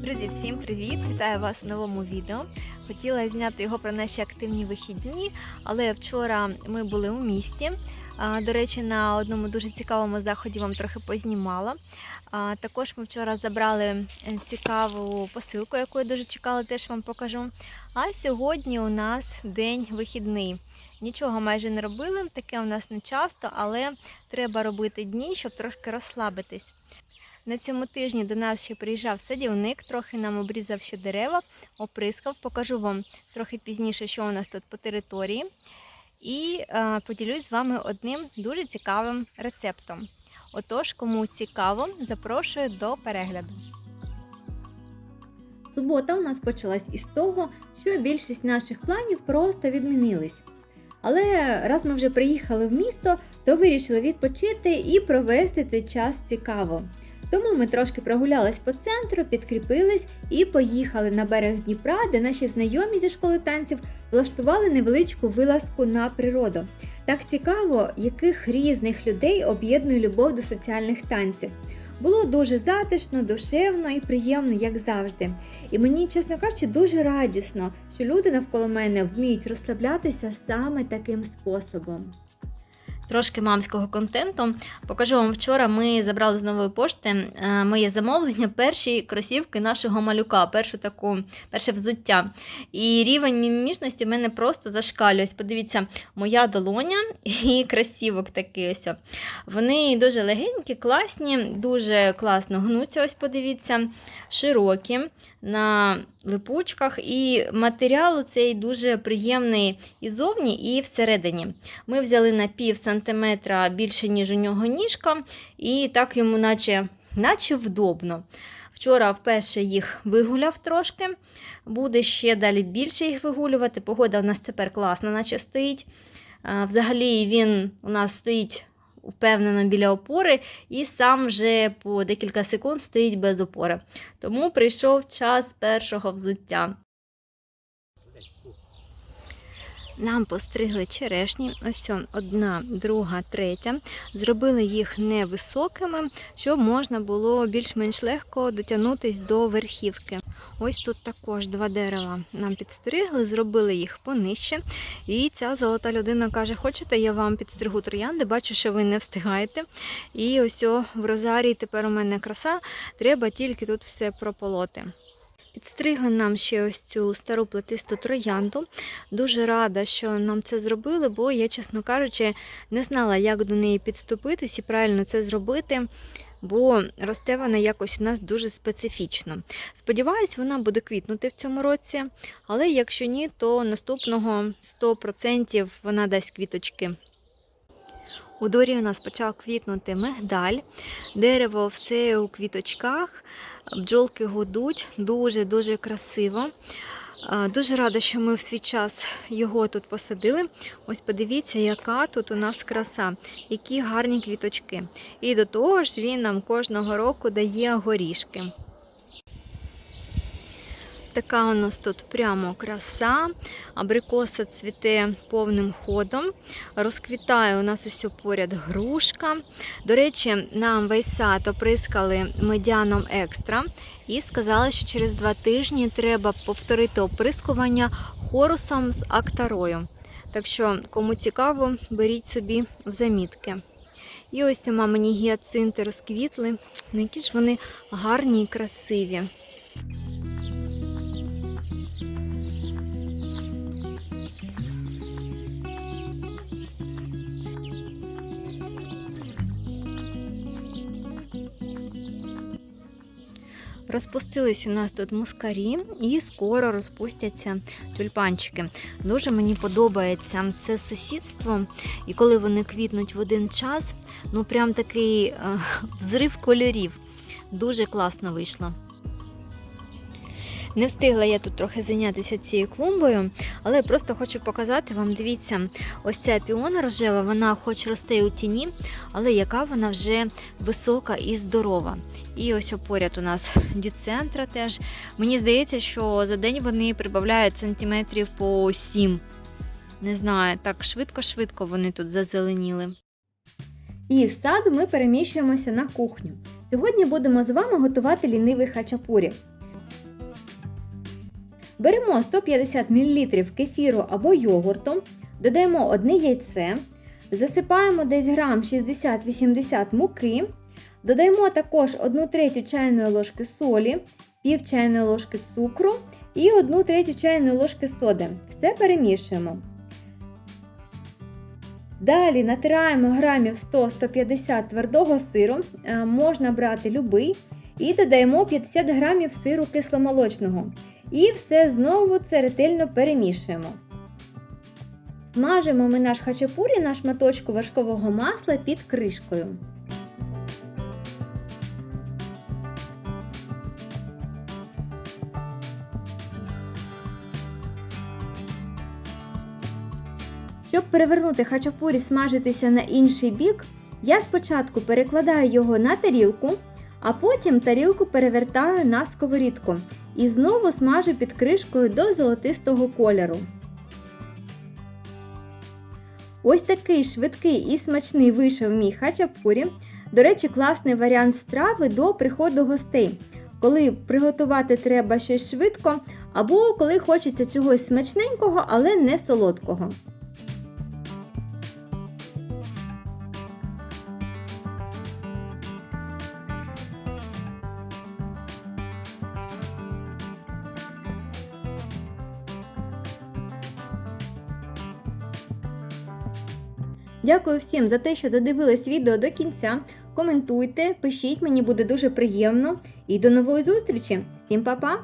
Друзі, всім привіт! Вітаю вас в новому відео. Хотіла зняти його про наші активні вихідні, але вчора ми були у місті. До речі, на одному дуже цікавому заході вам трохи познімала. Також ми вчора забрали е, цікаву посилку, яку я дуже чекала, теж вам покажу. А сьогодні у нас день вихідний. Нічого майже не робили, таке у нас не часто, але треба робити дні, щоб трошки розслабитись. На цьому тижні до нас ще приїжджав садівник, трохи нам обрізав ще дерева, оприскав. Покажу вам трохи пізніше, що у нас тут по території. І е, поділюсь з вами одним дуже цікавим рецептом. Отож, кому цікаво, запрошую до перегляду. Субота у нас почалась із того, що більшість наших планів просто відмінились. Але раз ми вже приїхали в місто, то вирішили відпочити і провести цей час цікаво. Тому ми трошки прогулялись по центру, підкріпились і поїхали на берег Дніпра, де наші знайомі зі школи танців влаштували невеличку вилазку на природу. Так цікаво, яких різних людей об'єднує любов до соціальних танців. Було дуже затишно, душевно і приємно, як завжди. І мені, чесно кажучи, дуже радісно, що люди навколо мене вміють розслаблятися саме таким способом. Трошки мамського контенту. Покажу вам вчора. Ми забрали з нової пошти е, моє замовлення, перші кросівки нашого малюка, першу таку, перше взуття. І рівень мімішності в мене просто зашкалює. Подивіться, моя долоня і кросівок такий ось. Вони дуже легенькі, класні, дуже класно гнуться. Ось подивіться, широкі на липучках. І матеріал цей дуже приємний і зовні, і всередині. Ми взяли на пів сантиметра більше, ніж у нього ніжка, і так йому наче, наче вдобно. Вчора вперше їх вигуляв трошки, буде ще далі більше їх вигулювати. Погода у нас тепер класна, наче стоїть. Взагалі він у нас стоїть впевнено біля опори і сам вже по декілька секунд стоїть без опори. Тому прийшов час першого взуття. Нам постригли черешні, ось одна, друга, третя. Зробили їх невисокими, щоб можна було більш-менш легко дотягнутися до верхівки. Ось тут також два дерева нам підстригли, зробили їх понижче. І ця золота людина каже: Хочете, я вам підстригу троянди, бачу, що ви не встигаєте. І ось в розарії тепер у мене краса, треба тільки тут все прополоти. Підстригли нам ще ось цю стару плетисту троянду. Дуже рада, що нам це зробили, бо я, чесно кажучи, не знала, як до неї підступитись і правильно це зробити, бо росте вона якось у нас дуже специфічно. Сподіваюсь, вона буде квітнути в цьому році, але якщо ні, то наступного 100% вона дасть квіточки. У дорі у нас почав квітнути мигдаль, дерево все у квіточках, бджолки гудуть, дуже-дуже красиво. Дуже рада, що ми в свій час його тут посадили. Ось подивіться, яка тут у нас краса, які гарні квіточки. І до того ж він нам кожного року дає горішки. Така у нас тут прямо краса, абрикоса цвіте повним ходом. Розквітає у нас ось поряд грушка. До речі, нам весь сад оприскали медяном екстра і сказали, що через два тижні треба повторити оприскування хорусом з актарою. Так що, кому цікаво, беріть собі в замітки. І ось у мамині гіацинти розквітли. Ну, які ж вони гарні і красиві. Розпустились у нас тут мускарі і скоро розпустяться тюльпанчики. Дуже мені подобається це сусідство, і коли вони квітнуть в один час, ну прям такий е, взрив кольорів. Дуже класно вийшло. Не встигла я тут трохи зайнятися цією клумбою, але просто хочу показати вам, дивіться, ось ця піона рожева, вона хоч росте у тіні, але яка вона вже висока і здорова. І ось поряд у нас діцентра теж. Мені здається, що за день вони прибавляють сантиметрів по 7. Не знаю, так швидко-швидко вони тут зазеленіли. І з саду ми переміщуємося на кухню. Сьогодні будемо з вами готувати лінивий хачапурі. Беремо 150 мл кефіру або йогурту, додаємо одне яйце, засипаємо десь грам 60-80 муки, додаємо також 1 третю чайної ложки солі, пів чайної ложки цукру і 1 третю чайної ложки соди. Все перемішуємо. Далі натираємо грамів 100-150 твердого сиру, е, можна брати любий, і додаємо 50 грамів сиру кисломолочного. І все знову це ретельно перемішуємо. Смажимо ми наш хачапурі на шматочку вершкового масла під кришкою. Щоб перевернути хачапурі смажитися на інший бік, я спочатку перекладаю його на тарілку, а потім тарілку перевертаю на сковорідку і знову смажу під кришкою до золотистого кольору. Ось такий швидкий і смачний вийшов мій хачапурі. До речі, класний варіант страви до приходу гостей, коли приготувати треба щось швидко, або коли хочеться чогось смачненького, але не солодкого. Дякую всім за те, що додивились відео до кінця. Коментуйте, пишіть, мені буде дуже приємно. І до нової зустрічі! Всім па-па!